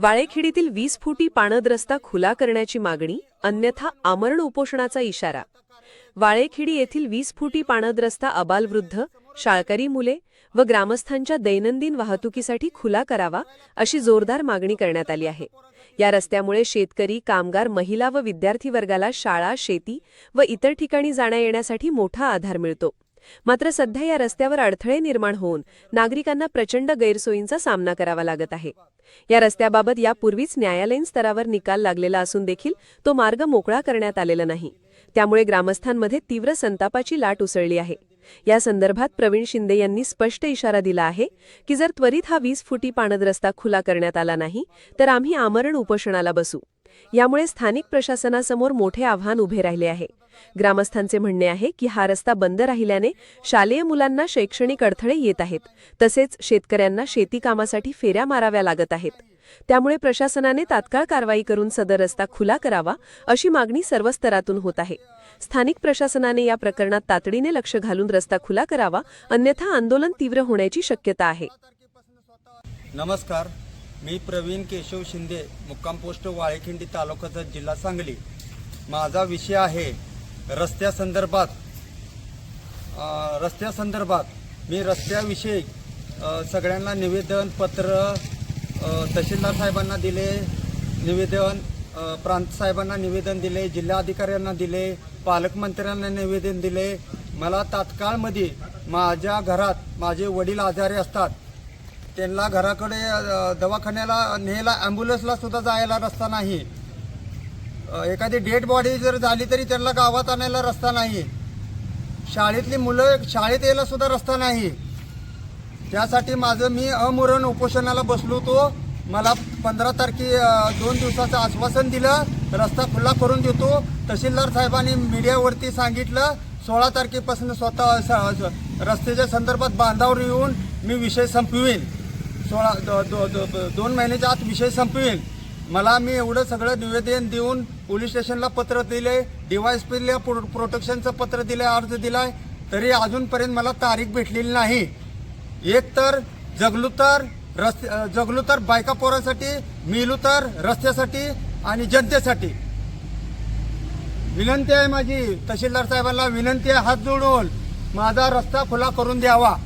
वाळेखेडीतील वीस फुटी पाणद रस्ता खुला करण्याची मागणी अन्यथा आमरण उपोषणाचा इशारा. वाळेखेडी येथील वीस फुटी पाणद रस्ता अबालवृद्ध शाळकरी मुले व ग्रामस्थांच्या दैनंदिन वाहतुकीसाठी खुला करावा अशी जोरदार मागणी करण्यात आली आहे. या रस्त्यामुळे शेतकरी कामगार महिला व विद्यार्थी वर्गाला शाळा शेती व इतर ठिकाणी जाण्या येण्यासाठी मोठा आधार मिळतो. मात्र सध्या या रस्त्यावर अडथळे निर्माण होऊन नागरिकांना प्रचंड गैरसोयींचा सामना करावा लागत आहे. या रस्त्याबाबत यापूर्वीच न्यायालयीन स्तरावर निकाल लागलेला असून देखील तो मार्ग मोकळा करण्यात आलेला नाही. त्यामुळे ग्रामस्थांमध्ये तीव्र संतापाची लाट उसळली आहे. या संदर्भात प्रवीण शिंदे यांनी स्पष्ट इशारा दिला आहे की जर त्वरित हा वीस फुटी पाणद रस्ता खुला करण्यात आला नाही तर आम्ही आमरण उपोषणाला बसू. यामुळे स्थानिक प्रशासनासमोर मोठे आव्हान उभे राहिले आहे. ग्रामस्थांचे म्हणणे आहे की हा रस्ता बंद राहिल्याने शालेय मुलांना शैक्षणिक अडथळे येत आहेत. तसेच शेतकऱ्यांना शेती कामासाठी फेऱ्या माराव्या लागत आहेत. त्यामुळे प्रशासनाने तात्काळ कारवाई करून सदर रस्ता खुला करावा अशी मागणी सर्व स्तरातून होत आहे. स्थानिक प्रशासनाने या प्रकरणात तातडीने लक्ष घालून रस्ता खुला करावा अन्यथा आंदोलन तीव्र होण्याची शक्यता आहे. नमस्कार. मी प्रवीण केशव शिंदे मुक्काम पोस्ट वाळेखिंडी तालुक्याचा जिल्हा सांगली. माझा विषय आहे रस्त्यासंदर्भात. रस्त्यासंदर्भात मी रस्त्याविषयी सगळ्यांना निवेदन पत्र तहसीलदार साहेबांना दिले निवेदन प्रांत साहेबांना निवेदन दिले जिल्हाधिकाऱ्यांना दिले पालकमंत्र्यांना निवेदन दिले. मला तात्काळमध्ये माझ्या घरात माझे वडील आजारी असतात. त्यांना घराकडे दवाखान्याला न्यायला ॲम्ब्युलन्सला सुद्धा जायला रस्ता नाही. एखादी डेड बॉडी जर झाली तरी त्यांना गावात आणायला रस्ता नाही. शाळेतली मुलं शाळेत यायला सुद्धा रस्ता नाही. त्यासाठी माझं मी अमरण उपोषणाला बसलो होतो. मला पंधरा तारखे दोन दिवसाचं आश्वासन दिलं रस्ता खुला करून देतो. तहसीलदार साहेबांनी मीडियावरती सांगितलं सोळा तारखेपासून स्वतः रस्त्याच्या संदर्भात बांधावर येऊन मी विषय संपवीन. सोळा दो, दो, दो, दोन महिन्याच्या आत विषय संपवेल. मला मी एवढं सगळं निवेदन देऊन पोलीस स्टेशनला पत्र दिले डीवायएसपीला प्रो प्रोटेक्शनचं पत्र दिलं अर्ज दिलाय तरी अजूनपर्यंत मला तारीख भेटलेली नाही. एक तर जगलू तर रस्ते अ, जगलू तर बायका पोरांसाठी मिलू तर रस्त्यासाठी आणि जनतेसाठी. विनंती आहे माझी तहसीलदार साहेबांना विनंती आहे हात जोडून माझा रस्ता खुला करून द्यावा.